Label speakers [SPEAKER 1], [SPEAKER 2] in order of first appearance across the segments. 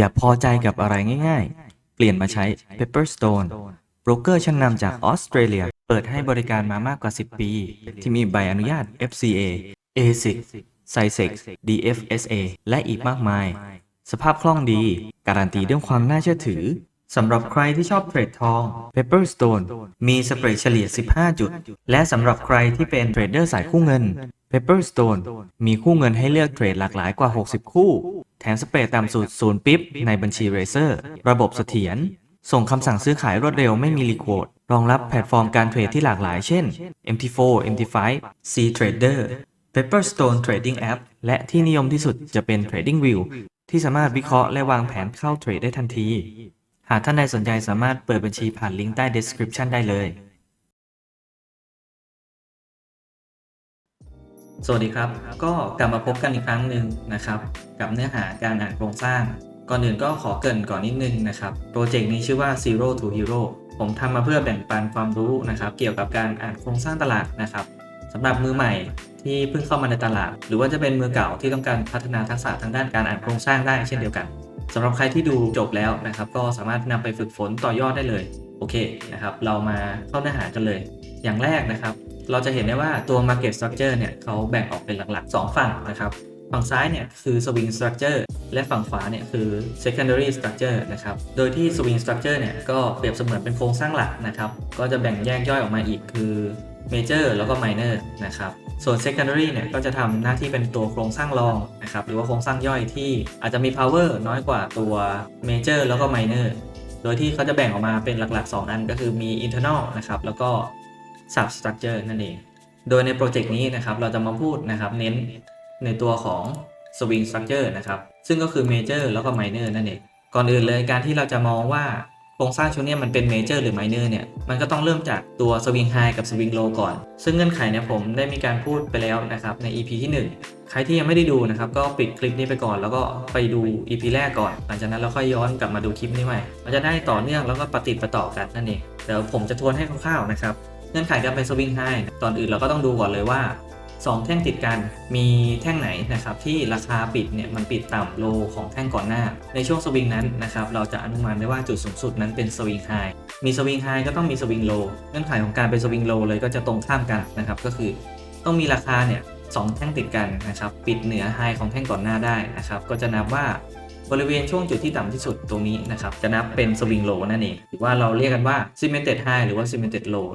[SPEAKER 1] อย่าพอใจกับอะไรง่ายๆ เปลี่ยนมาใช้ Pepperstone โบรกเกอร์ชั้นนำจากออสเตรเลีย เปิดให้บริการมามากกว่า 10 ปี ที่มีใบอนุญาต FCA ASIC CISEC DFSA และอีกมากมาย สภาพคล่องดี การันตีด้วยความน่าเชื่อถือสำหรับใครที่ชอบเทรดทอง Pepperstone มีสเปรย์เฉลี่ย 15 จุด และสำหรับใครที่เป็นเทรดเดอร์สายคู่เงิน Pepperstone มีคู่เงินให้เลือกเทรดหลากหลายกว่า 60 คู่ แถมสเปรย์ต่ำสุดศูนย์ปิ๊บในบัญชีเรเซอร์ระบบเสถียร ส่งคำสั่งซื้อขายรวดเร็วไม่มีรีโควดรองรับแพลตฟอร์มการเทรดที่หลากหลายเช่น MT4 MT5 C Trader Pepperstone Trading App และที่นิยมที่สุดจะเป็น Trading View ที่สามารถวิเคราะห์และวางแผนเข้าเทรดได้ทันที หากท่านใดสนใจสามารถเปิดบัญชีผ่านลิงก์ใต้ description ได้เลย สวัสดีครับ ก็กลับมาพบกันอีกครั้งหนึ่งนะครับ กับเนื้อหาการอ่านโครงสร้าง ก่อนอื่นก็ขอเกริ่นก่อนนิดนึงนะครับโปรเจกต์นี้ชื่อว่า Zero to Hero ผมทำมาเพื่อแบ่งปันความรู้นะครับ เกี่ยวกับการอ่านโครงสร้างตลาดนะครับสำหรับมือใหม่ที่เพิ่งเข้ามาในตลาด หรือว่าจะเป็นมือเก่าที่ต้องการพัฒนาทักษะทางด้านการอ่านโครงสร้างได้เช่นเดียวกันสำหรับใครที่ดูจบแล้วนะครับ ก็สามารถนำไปฝึกฝนต่อยอดได้เลยโอเคนะครับ เรามาเข้าเนื้อหากันเลย อย่างแรกนะครับ เราจะเห็นได้ว่าตัว Market Structure เนี่ยเขาแบ่งออกเป็นหลักๆ 2 ฝั่งนะครับฝั่งซ้ายเนี่ยคือ Swing Structure และฝั่งขวาเนี่ยคือ Secondary Structure นะครับโดยที่ Swing Structure เนี่ยก็เปรียบเสมือนเป็นโครงสร้างหลักนะครับก็จะแบ่งแยกย่อยออกมาอีกคือ Major แล้วก็ Minor นะครับส่วน Secondary เนี่ยก็จะทำหน้าที่เป็นตัวโครงสร้างรองนะครับหรือว่าโครงสร้างย่อยที่อาจจะมี power น้อยกว่าตัว Major แล้วก็ Minor โดยที่เขาจะแบ่งออกมาเป็นหลักๆ 2 อันก็คือมี internal นะครับแล้วก็ substructure นั่นเอง โดยในโปรเจกต์นี้นะครับเราจะมาพูดนะครับเน้นในตัวของ swing structure นะครับซึ่งก็คือ major แล้วก็ minor นั่นเอง ก่อนอื่นเลยการที่เราจะมองว่าโครงสร้างชุดเนี้มันเป็น major หรือ minor เนี่ยมันก็ต้องเริ่มจากตัว swing high กับ swing low ก่อน ซึ่งเงื่อนไขเนี่ยผมได้มีการพูดไปแล้วนะครับใน EP ที่ 1ใครที่ยังไม่ได้ดูนะครับก็ปิดคลิปนี้ไปก่อน แล้วก็ไปดู EP แรกก่อนหลังจากนั้นเราค่อยย้อนกลับมาดูคลิปนี้ใหม่ มันจะได้ต่อเนื่องแล้วก็ปฏิดประต่อกันนั่นเองเดี๋ยวผมจะทวนให้คร่าวๆนะครับ เงื่อนไขการเป็นสวิงไฮตอนอื่นเราก็ต้องดูก่อนเลยว่า 2 แท่งติดกันมีแท่งไหนนะครับที่ราคาปิดเนี่ยมันปิดต่ำโลของแท่งก่อนหน้า ในช่วงสวิงนั้นนะครับเราจะอนุมานได้ว่าจุดสูงสุดนั้นเป็นสวิงไฮมีสวิงไฮก็ต้องมีสวิงโลเงื่อนไขของการเป็นสวิงโลเลยก็จะตรงข้ามกันนะครับก็คือต้องมีราคาเนี่ยสองแท่งติดกันนะครับปิดเหนือไฮของแท่งก่อนหน้าได้นะครับก็จะนับว่าบริเวณช่วงจุดที่ต่ำที่สุดตรงนี้นะครับจะนับเป็นสวิงโลนั่นเองหรือว่าเราเรียกกันว่า cemented high หรือว่า cemented low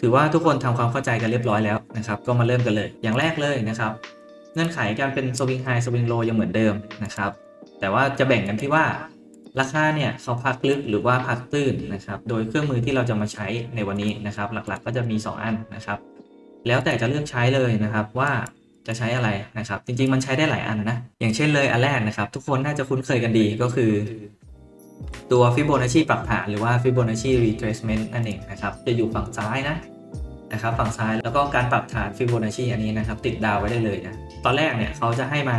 [SPEAKER 1] ถือว่าทุกคนทำความเข้าใจกันเรียบร้อยแล้วนะครับ ก็มาเริ่มกันเลย อย่างแรกเลยนะครับ เงื่อนไขการเป็นสวิงไฮสวิงโลยังเหมือนเดิมนะครับ แต่ว่าจะแบ่งกันที่ว่าราคาเนี่ยเขาพักลึกหรือว่าพักตื้นนะครับ โดยเครื่องมือที่เราจะมาใช้ในวันนี้นะครับ หลักๆก็จะมี 2 อันนะครับ แล้วแต่จะเลือกใช้เลยนะครับว่าจะใช้อะไรนะครับ จริงๆมันใช้ได้หลายอันนะ อย่างเช่นเลยอันแรกนะครับ ทุกคนน่าจะคุ้นเคยกันดีก็คือ ตัว Fibonacci ปรับฐานหรือว่า Fibonacci retracement นั่นเองนะครับจะอยู่ฝั่งซ้ายนะนะครับฝั่งซ้ายแล้วก็การปรับฐาน Fibonacci อันนี้นะครับ ติดดาวไว้ได้เลยนะตอนแรกเนี่ยเขาจะให้มา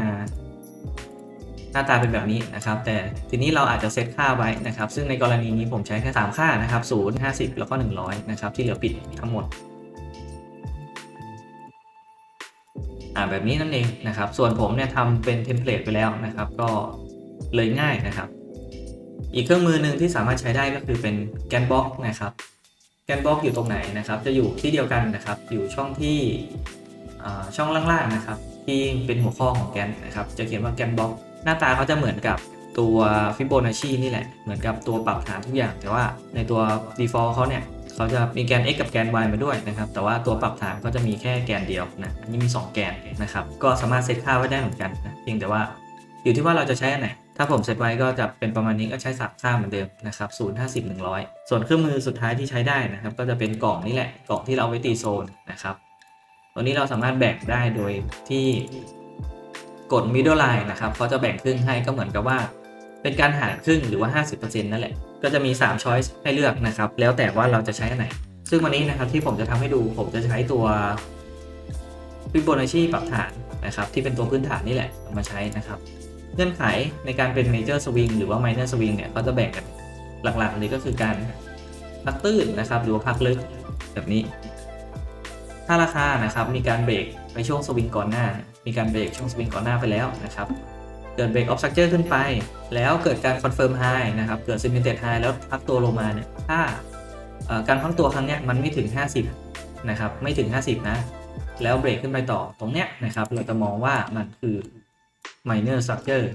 [SPEAKER 1] หน้าตาเป็นแบบนี้นะครับ แต่ทีนี้เราอาจจะเซตค่าไว้นะครับ ซึ่งในกรณีนี้ผมใช้แค่3ค่านะครับ0 50 แล้วก็ 100 นะครับ ที่เหลือปิดทั้งหมดอ่าแบบนี้นั่นเองนะครับ ส่วนผมเนี่ยทำเป็นเทมเพลตไปแล้วนะครับ ก็เลยง่ายนะครับ อีกเครื่องมือหนึ่งที่สามารถใช้ได้ก็คือเป็นแกนบ็อกนะครับแกนบ็อกอยู่ตรงไหนนะครับ จะอยู่ที่เดียวกันนะครับ อยู่ช่องที่ช่องล่างๆนะครับ ที่เป็นหัวข้อของแกนนะครับ จะเขียนว่าแกนบ็อกหน้าตาเขาจะเหมือนกับตัว Fibonacci นี่แหละ เหมือนกับตัวปรับฐานทุกอย่าง แต่ว่าในตัว default เขาเนี่ยเขาจะมีแกน x กับแกน y มาด้วยนะครับ แต่ว่าตัวปรับฐานก็จะมีแค่แกนเดียวนะอันนี้มี 2 แกนนะครับ ก็สามารถเซตค่าไว้ได้เหมือนกันนะ เพียงแต่ว่าอยู่ที่ว่าเราจะใช้อันไหน ถ้าผมเซตไว้ก็จะเป็นประมาณนี้ก็ใช้สับค่าเหมือนเดิมนะครับ0 50 100 ส่วนเครื่องมือสุดท้ายที่ใช้ได้นะครับ ก็จะเป็นกล่องนี่แหละกล่องที่เราเอาไว้ตีโซนนะครับตัวนี้เราสามารถแบ่งได้โดยที่กด middle line นะครับเขาจะแบ่งครึ่งให้ก็เหมือนกับว่า เป็นการหารครึ่งหรือว่า 50%นั่นแหละก็จะมี 3 ช้อยส์ให้เลือกนะครับ แล้วแต่ว่าเราจะใช้อันไหน ซึ่งวันนี้นะครับที่ผมจะทำให้ดูผมจะใช้ตัว Fibonacci ปรับฐานนะครับ ที่เป็นตัวพื้นฐานนี่แหละมาใช้นะครับ เงื่อนไขในการเป็น Major Swing หรือว่า Minor Swing เนี่ยก็จะแบ่งกันหลักๆเลยก็คือการพักตื้นนะครับ หรือว่าพักลึกแบบนี้ ถ้าราคานะครับมีการเบรกไปช่วงสวิงก่อนหน้า มีการเบรกช่วงสวิงก่อนหน้าไปแล้วนะครับ เกิด break of structure ขึ้นไป แล้วเกิดการ confirm high นะครับ เกิด cemented high แล้วพักตัวลงมาเนี่ยถ้าการพักตัวครั้งเนี้ยมันไม่ถึง 50นะครับไม่ถึง 50 นะ แล้วเบรกขึ้นไปต่อตรงเนี้ยนะครับ เราจะมองว่ามันคือ minor structure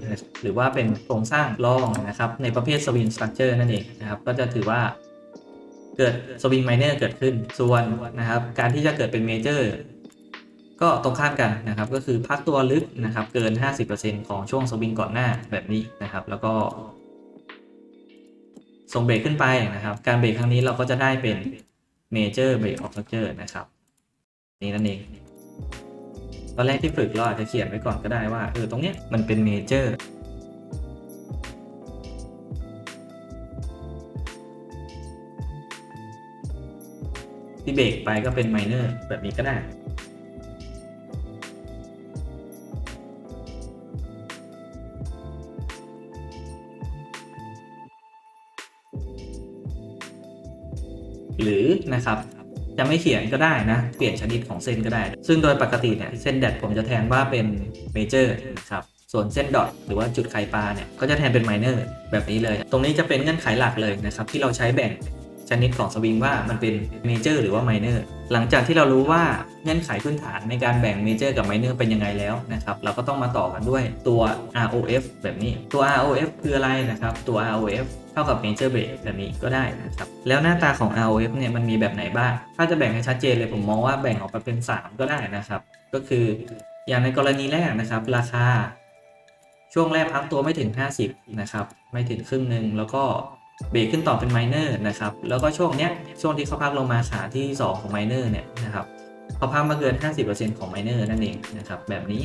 [SPEAKER 1] หรือว่าเป็นโครงสร้างรองนะครับ ในประเภท swing structure นั่นเองนะครับ ก็จะถือว่าเกิด swing minor เกิดขึ้น ส่วนนะครับ การที่จะเกิดเป็น major ก็ตรงข้ามกันนะครับ ก็คือพักตัวลึกนะครับ เกิน 50%ของช่วงสวิงก่อนหน้าแบบนี้นะครับ แล้วก็ส่งเบรกขึ้นไปนะครับ การเบรกครั้งนี้เราก็จะได้เป็น major break of structure นะครับ นี่นั่นเอง ตอนแรกที่ฝึกเราอาจจะเขียนไว้ก่อนก็ได้ว่าเออตรงเนี้ยมันเป็น major ที่เบรกไปก็เป็น minor แบบนี้ก็ได้หรือนะครับ จะไม่เขียนก็ได้นะ เปลี่ยนชนิดของเส้นก็ได้ ซึ่งโดยปกติเนี่ยเส้นแดดผมจะแทนว่าเป็นเมเจอร์นะครับส่วนเส้นดอทหรือว่าจุดไข่ปลาเนี่ยก็จะแทนเป็นไมเนอร์แบบนี้เลย ตรงนี้จะเป็นเงื่อนไขหลักเลยนะครับที่เราใช้แบ่งชนิดของสวิงว่ามันเป็นเมเจอร์หรือว่าไมเนอร์หลังจากที่เรารู้ว่าเงื่อนไขพื้นฐานในการแบ่งเมเจอร์กับไมเนอร์เป็นยังไงแล้วนะครับเราก็ต้องมาต่อกันด้วยตัว ROF แบบนี้ตัว ROF คืออะไรนะครับตัว ROF ท่ากับ Major Break แบบนี้ก็ได้นะครับ แล้วหน้าตาของ ROF เนี่ยมันมีแบบไหนบ้าง ถ้าจะแบ่งให้ชัดเจนเลยผมมองว่าแบ่งออกไปเป็น 3 ก็ได้นะครับ ก็คืออย่างในกรณีแรกนะครับ ราคา ช่วงแรกพักตัวไม่ถึง 50 นะครับ ไม่ถึงครึ่งหนึ่งแล้วก็เบรกขึ้นต่อเป็นไมเนอร์นะครับ แล้วก็ช่วงเนี้ยช่วงที่เขาพักลงมาขาที่ 2 ของไมเนอร์เนี่ยนะครับเขาพักมาเกิน 50%ของไมเนอร์นั่นเองนะครับแบบนี้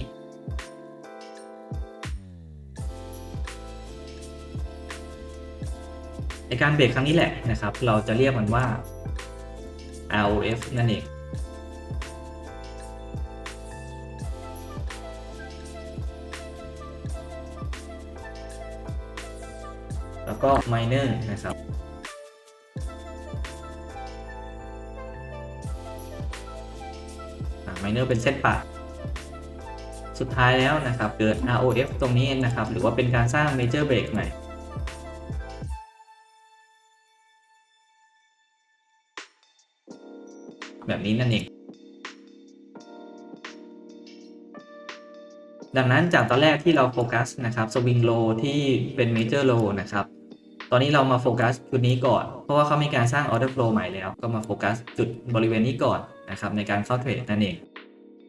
[SPEAKER 1] ในการเบรกครั้งนี้แหละนะครับ เราจะเรียกมันว่า ROF นั่นเองแล้วก็ minor นะครับอ่า minor เป็นเส้นปะสุดท้ายแล้วนะครับ เกิด ROF ตรงนี้นะครับ หรือว่าเป็นการสร้าง major break ใหม่ แบบนี้นั่นเอง ดังนั้นจากตอนแรกที่เราโฟกัสนะครับสวิงโลที่เป็นเมเจอร์โลนะครับ ตอนนี้เรามาโฟกัสจุดนี้ก่อน เพราะว่าเขามีการสร้างออเดอร์โฟลใหม่แล้ว ก็มาโฟกัสจุดบริเวณนี้ก่อนนะครับในการเข้าเทรดนั่นเอง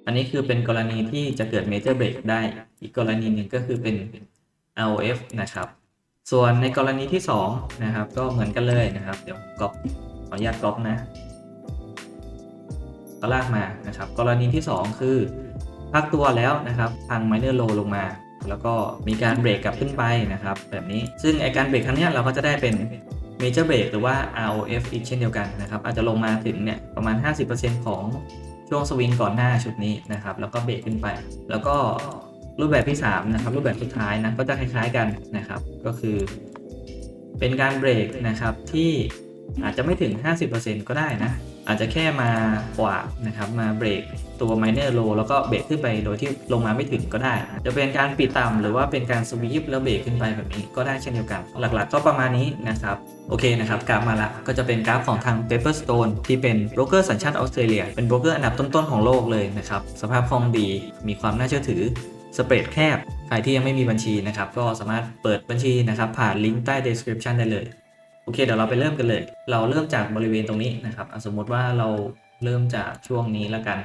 [SPEAKER 1] อันนี้คือเป็นกรณีที่จะเกิดเมเจอร์เบรกได้ อีกกรณีหนึ่งก็คือเป็น ROF นะครับส่วนในกรณีที่2นะครับก็เหมือนกันเลยนะครับ เดี๋ยวก๊อปขออนุญาตก๊อปนะ ก็ลากมานะครับ กรณีที่ 2 คือพักตัวแล้วนะครับทาง minor low ลงมา แล้วก็มีการเบรกกลับขึ้นไปนะครับ แบบนี้ซึ่งไอการเบรกครั้งเนี้ยเราก็จะได้เป็น major break หรือว่า ROF อีกเช่นเดียวกันนะครับ อาจจะลงมาถึงเนี่ยประมาณ 50%ของช่วงสวิงก่อนหน้าชุดนี้นะครับ แล้วก็เบรกขึ้นไป แล้วก็รูปแบบที่ 3 นะครับ รูปแบบสุดท้ายนะก็จะคล้ายๆกันนะครับ ก็คือ เป็นการเบรกนะครับที่อาจจะไม่ถึง 50%ก็ได้นะ อาจจะแค่มากวาดนะครับมาเบรกตัว minor low แล้วก็เบรกขึ้นไปโดยที่ลงมาไม่ถึงก็ได้ จะเป็นการปิดต่ำหรือว่าเป็นการสวีปแล้วเบรกขึ้นไปแบบนี้ก็ได้เช่นเดียวกัน หลักๆก็ประมาณนี้นะครับ โอเคนะครับ กราฟมาละก็จะเป็นกราฟของทาง Paperstone ที่เป็นโบรกเกอร์สัญชาติออสเตรเลียเป็นโบรกเกอร์อันดับต้นๆของโลกเลยนะครับ สภาพคล่องดีมีความน่าเชื่อถือสเปรดแคบใครที่ยังไม่มีบัญชีนะครับก็สามารถเปิดบัญชีนะครับผ่านลิงก์ใต้ description ได้เลย โอเคเดี๋ยวเราไปเริ่มกันเลย เราเริ่มจากบริเวณตรงนี้นะครับสมมติว่าเราเริ่มจากช่วงนี้แล้วกัน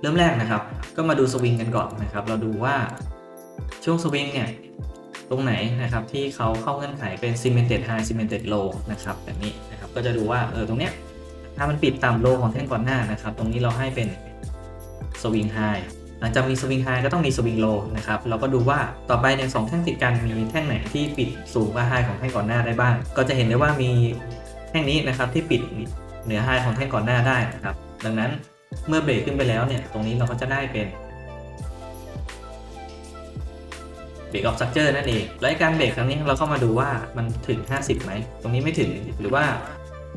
[SPEAKER 1] เริ่มแรกนะครับ ก็มาดูสวิงกันก่อนนะครับ เราดูว่าช่วงสวิงเนี่ยตรงไหนนะครับที่เขาเข้าเงื่อนไขเป็น cemented high cemented low นะครับแบบนี้นะครับก็จะดูว่าเออตรงเนี้ยถ้ามันปิดต่ำโลของแท่งก่อนหน้านะครับ ตรงนี้เราให้เป็น swing high หลังจากมีสวิงไฮก็ต้องมีสวิงโลนะครับ เราก็ดูว่าต่อไปในสองแท่งติดกันมีแท่งไหนที่ปิดสูงกว่าไฮของแท่งก่อนหน้าได้บ้าง ก็จะเห็นได้ว่ามีแท่งนี้นะครับที่ปิดเหนือไฮของแท่งก่อนหน้าได้นะครับ ดังนั้นเมื่อเบรกขึ้นไปแล้วเนี่ยตรงนี้เราก็จะได้เป็นเบรกออฟสตรัคเจอร์นั่นเองและการเบรกครั้งนี้เราเข้ามาดูว่ามันถึง 50ไหม ตรงนี้ไม่ถึง หรือว่า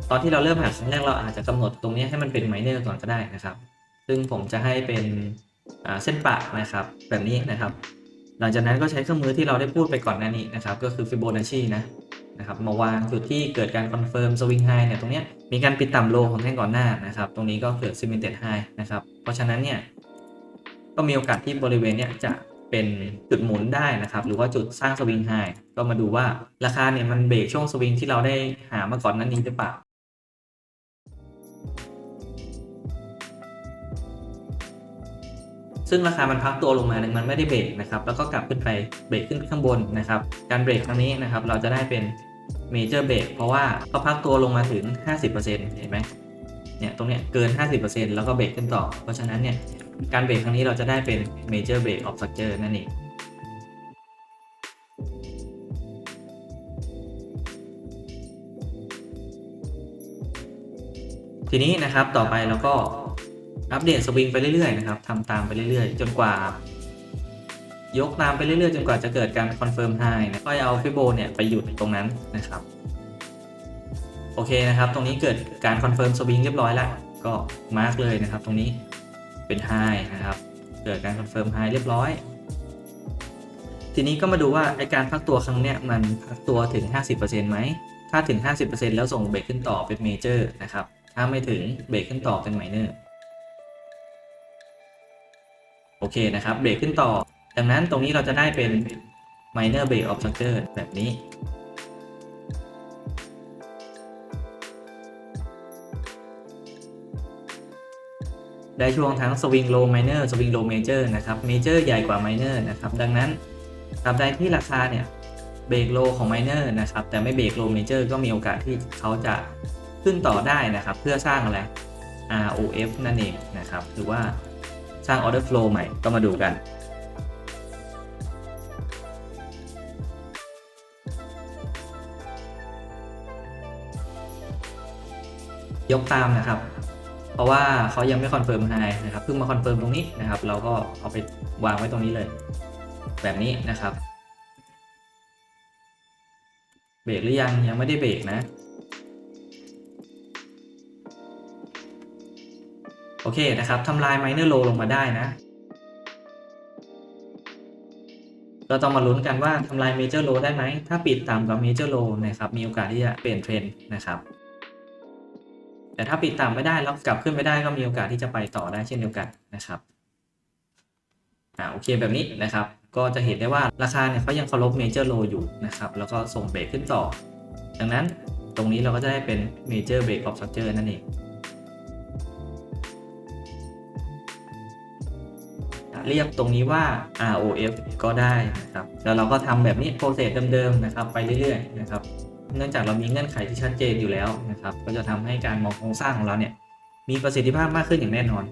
[SPEAKER 1] ตอนที่เราเริ่มหาครั้งแรกเราอาจจะกำหนดตรงนี้ให้มันเป็นไมเนอร์ก่อนก็ได้นะครับ ซึ่งผมจะให้เป็น เส้นปะนะครับ แบบนี้นะครับ หลังจากนั้นก็ใช้เครื่องมือที่เราได้พูดไปก่อนหน้านี้นะครับ ก็คือ Fibonacci นะนะครับมาวางจุดที่เกิดการคอนเฟิร์มสวิงไฮเนี่ยตรงนี้มีการปิดต่ำโลของแท่งก่อนหน้านะครับ ตรงนี้ก็เกิด cemented high นะครับ เพราะฉะนั้นเนี่ยก็มีโอกาสที่บริเวณเนี้ยจะเป็นจุดหมุนได้นะครับ หรือว่าจุดสร้างสวิงไฮก็มาดูว่าราคาเนี่ยมันเบรกช่วงสวิงที่เราได้หามาก่อนนั้นนี้หรือเปล่า ซึ่งราคามันพักตัวลงมาเนี่ยมันไม่ได้เบรกนะครับแล้วก็กลับขึ้นไปเบรกขึ้นข้างบนนะครับการเบรกครั้งนี้นะครับเราจะได้เป็นเมเจอร์เบรกเพราะว่าเขาพักตัวลงมาถึง 50%เห็นไหมเนี่ยตรงเนี้ยเกิน 50%แล้วก็เบรกขึ้นต่อ เพราะฉะนั้นเนี่ยการเบรกครั้งนี้เราจะได้เป็น major break of structure นั่นเองทีนี้นะครับต่อไปเราก็ อัปเดตสวิงไปเรื่อยๆนะครับทำตามไปเรื่อยๆ จนกว่า ยกตามไปเรื่อยๆ จนกว่าจะเกิดการคอนเฟิร์มไฮนะค่อยเอาฟิโบเนี่ยไปหยุดตรงนั้นนะครับ โอเคนะครับ ตรงนี้เกิดการคอนเฟิร์มสวิงเรียบร้อยแล้ว ก็มาร์กเลยนะครับ ตรงนี้เป็นไฮนะครับ เกิดการคอนเฟิร์มไฮเรียบร้อย ทีนี้ก็มาดูว่าไอการพักตัวครั้งเนี้ยมันพักตัวถึง 50%ไหมถ้าถึง 50%แล้วส่งเบรกขึ้นต่อเป็นเมเจอร์นะครับ ถ้าไม่ถึงเบรกขึ้นต่อเป็นไมเนอร์ โอเคนะครับเบรกขึ้นต่อ ดังนั้นตรงนี้เราจะได้เป็น minor break of structure แบบนี้ ได้ช่วงทั้ง swing low minor swing low major นะครับ major ใหญ่กว่า minor นะครับ ดังนั้นตราบใดที่ราคาเนี่ยเบรกโลของ minor นะครับ แต่ไม่เบรก low major ก็มีโอกาสที่เขาจะขึ้นต่อได้นะครับ เพื่อสร้างอะไร ROF นั่นเองนะครับ หรือว่า สร้าง order flow ใหม่ก็มาดูกัน ยกตามนะครับ เพราะว่าเขายังไม่คอนเฟิร์มไฮนะครับเพิ่งมาคอนเฟิร์มตรงนี้นะครับ เราก็เอาไปวางไว้ตรงนี้เลย แบบนี้นะครับ เบรกหรือยังยังไม่ได้เบรกนะ อเคนะครับทำลาย minor low ลงมาได้นะ ก็ต้องมาลุ้นกันว่าทำลาย major low ได้ไหม ถ้าปิดต่ำกว่า major low นะครับมีโอกาสที่จะเปลี่ยนเทรนด์นะครับ แต่ถ้าปิดต่ำไม่ได้แล้วกลับขึ้นไม่ได้ก็มีโอกาสที่จะไปต่อได้เช่นเดียวกันนะครับอ่าโอเคแบบนี้นะครับ ก็จะเห็นได้ว่าราคาเนี่ยเขายังเคารพ major low อยู่นะครับแล้วก็ส่งเบรกขึ้นต่อ ดังนั้นตรงนี้เราก็จะได้เป็น major break of structure นั่นเอง เรียกตรงนี้ว่า ROF ก็ได้นะครับแล้วเราก็ทำแบบนี้โปรเซสเดิมๆนะครับไปเรื่อยๆนะครับเนื่องจากเรามีเงื่อนไขที่ชัดเจนอยู่แล้วนะครับก็จะทำให้การมองโครงสร้างของเราเนี่ยมีประสิทธิภาพมากขึ้นอย่างแน่นอน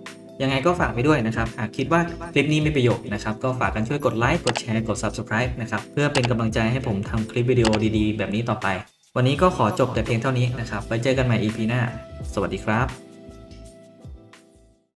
[SPEAKER 1] ยังไงก็ฝากไปด้วยนะครับ หากคิดว่าคลิปนี้มีประโยชน์นะครับ ก็ฝากกันช่วยกดไลค์กดแชร์กด Subscribe นะครับ เพื่อเป็นกำลังใจให้ผมทำคลิปวิดีโอดีๆ แบบนี้ต่อไป วันนี้ก็ขอจบแต่เพียงเท่านี้นะครับไว้เจอกันใหม่ EP หน้า สวัสดีครับ